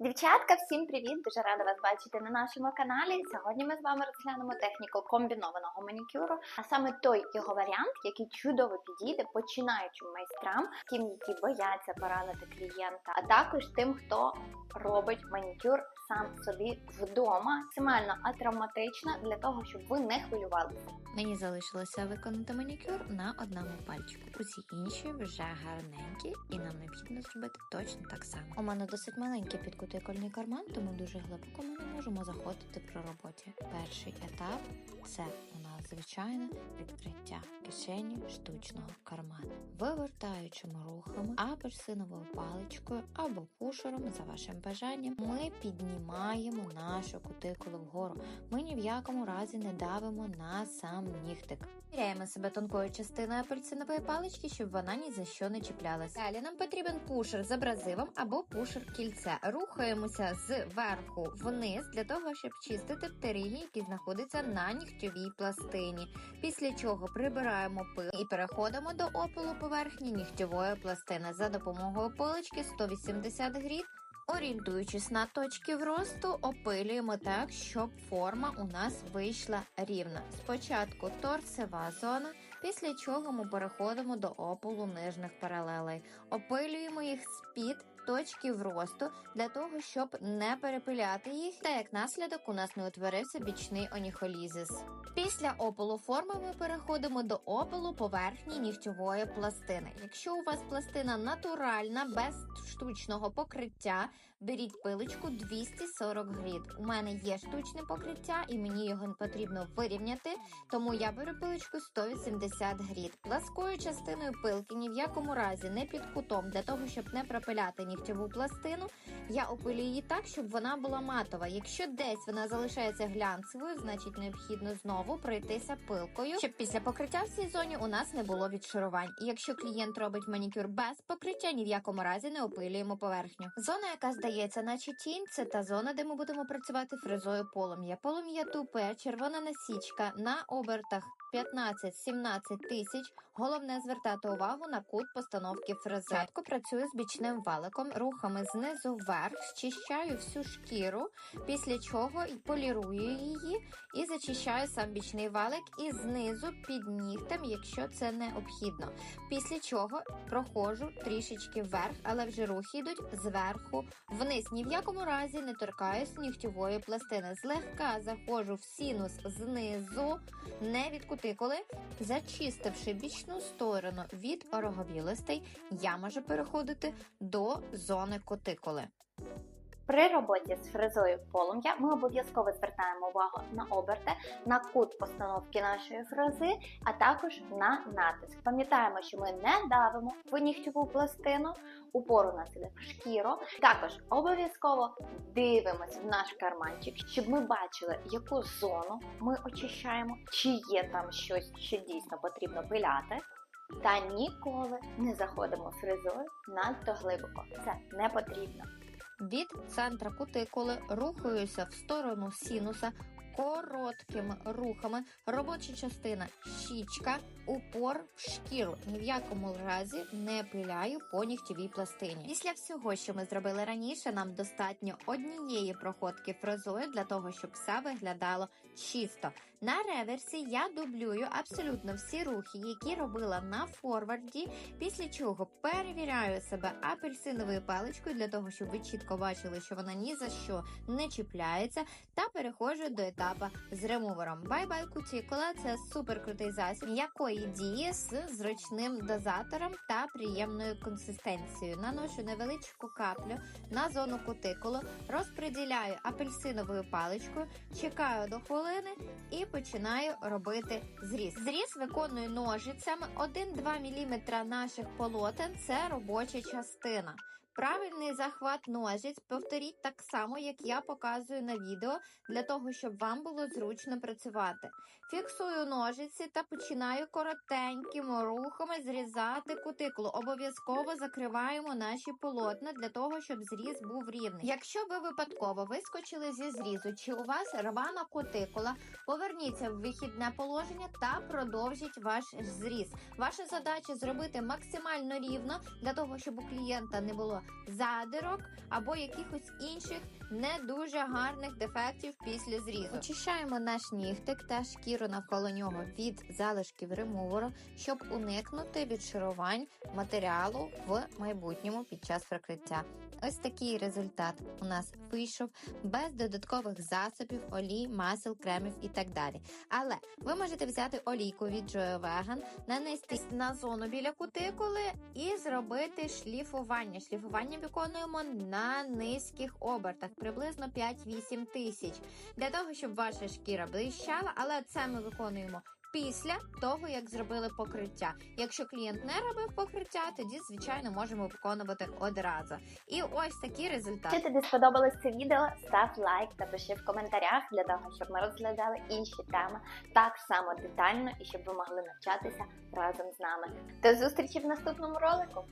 Дівчатка, всім привіт! Дуже рада вас бачити на нашому каналі. Сьогодні ми з вами розглянемо техніку комбінованого манікюру, а саме той його варіант, який чудово підійде починаючим майстрам, тим, які бояться поранити клієнта, а також тим, хто робить манікюр сам собі вдома, максимально атравматично для того, щоб ви не хвилювалися. Мені залишилося виконати манікюр на одному пальчику. Усі інші вже гарненькі, і нам необхідно зробити точно так само. У мене досить маленький підкутикольний карман, тому дуже глибоко ми не можемо заходити при роботі. Перший етап це у нас звичайне відкриття кишені штучного карману. Вивертаючими рухами, апельсиновою паличкою або пушером за вашим бажанням, ми піднімаємо нашу кутикулу вгору. Ми ні в якому разі не давимо на сам нігтик. Міряємо себе тонкою частиною апельсинової палички, щоб вона ні за що не чіплялася. Далі нам потрібен пушер з абразивом або пушер кільце. Рухаємося зверху вниз для того, щоб чистити птерині, які знаходяться на нігтьовій пластині. Після чого прибираємо пил і переходимо до опилу поверхні нігтьової пластини за допомогою пилочки 180 гріт. Орієнтуючись на точки вросту, опилюємо так, щоб форма у нас вийшла рівна. Спочатку торцева зона, після чого ми переходимо до опулу нижніх паралелей. Опилюємо їх з-під точки вросту для того, щоб не перепиляти їх, та як наслідок у нас не утворився бічний оніхолізис. Після опилу форми ми переходимо до опилу поверхні нігтьової пластини. Якщо у вас пластина натуральна, без штучного покриття, беріть пилочку 240 гріт. У мене є штучне покриття і мені його потрібно вирівняти, тому я беру пилочку 180 гріт. Пласкою частиною пилки ні в якому разі не під кутом, для того, щоб не пропиляти нігтьову пластину. Я опилюю її так, щоб вона була матова. Якщо десь вона залишається глянцевою, значить необхідно знову пройтися пилкою, щоб після покриття в цій зоні у нас не було відшарувань. І якщо клієнт робить манікюр без покриття, ні в якому разі не опилюємо поверхню. Зона, яка здається, наче тінь, це та зона, де ми будемо працювати фрезою полум'я. Полум'я тупе, червона насічка на обертах 15-17 тисяч. Головне звертати увагу на кут постановки фрези. Працюю з бічним валиком, рухами знизу вверх, зчищаю всю шкіру, після чого полірую її і зачищаю сам бічний валик і знизу під нігтем, якщо це необхідно. Після чого проходжу трішечки вверх, але вже рухи йдуть зверху вниз. Ні в якому разі не торкаюсь нігтьової пластини. Злегка заходжу в синус знизу, не від кутикули. Зачистивши бічну сторону від ороговілостей, я можу переходити до зони кутикули. При роботі з фрезою полум'я ми обов'язково звертаємо увагу на оберти, на кут постановки нашої фрези, а також на натиск. Пам'ятаємо, що ми не давимо в нігтєву пластину, упору нас іде в шкіру. Також обов'язково дивимося в наш карманчик, щоб ми бачили, яку зону ми очищаємо, чи є там щось, що дійсно потрібно пиляти. Та ніколи не заходимо фрезою надто глибоко. Це не потрібно. Від центра кутикули рухаюся в сторону синуса короткими рухами. Робоча частина щічка, упор в шкіру. Ні в якому разі не пиляю по нігтєвій пластині. Після всього, що ми зробили раніше, нам достатньо однієї проходки фрезою для того, щоб все виглядало чисто. На реверсі я дублюю абсолютно всі рухи, які робила на форварді, після чого перевіряю себе апельсиновою паличкою для того, щоб ви чітко бачили, що вона ні за що не чіпляється, та переходжу до етапу з ремувером. Бай-бай кутікула це супер крутий засіб, якої діє з зручним дозатором та приємною консистенцією. Наношу невеличку каплю на зону кутикулу, розподіляю апельсиновою паличкою, чекаю до хвилини і починаю робити зріз. Зріз виконую ножицями 1-2 мм наших полотен це робоча частина. Правильний захват ножиць повторіть так само, як я показую на відео, для того, щоб вам було зручно працювати. Фіксую ножиці та починаю коротенькими рухами зрізати кутикулу. Обов'язково закриваємо наші полотна для того, щоб зріз був рівний. Якщо ви випадково вискочили зі зрізу, чи у вас рвана кутикула, поверніться в вихідне положення та продовжіть ваш зріз. Ваша задача зробити максимально рівно для того, щоб у клієнта не було задирок або якихось інших не дуже гарних дефектів після зрізу. Очищаємо наш нігтик та шкіру навколо нього від залишків ремуверу, щоб уникнути відшарувань матеріалу в майбутньому під час прикриття. Ось такий результат у нас вийшов без додаткових засобів, олій, масел, кремів і так далі. Але ви можете взяти олійку від Joe Vegan, нанести на зону біля кутикули і зробити шліфування. Шліфування виконуємо на низьких обертах, приблизно 5-8 тисяч, для того, щоб ваша шкіра блищала, але це ми виконуємо. Після того, як зробили покриття. Якщо клієнт не робив покриття, тоді звичайно можемо виконувати одразу. І ось такі результати. Якщо тобі сподобалось це відео, став лайк та пиши в коментарях для того, щоб ми розглядали інші теми так само детально і щоб ви могли навчатися разом з нами. До зустрічі в наступному ролику!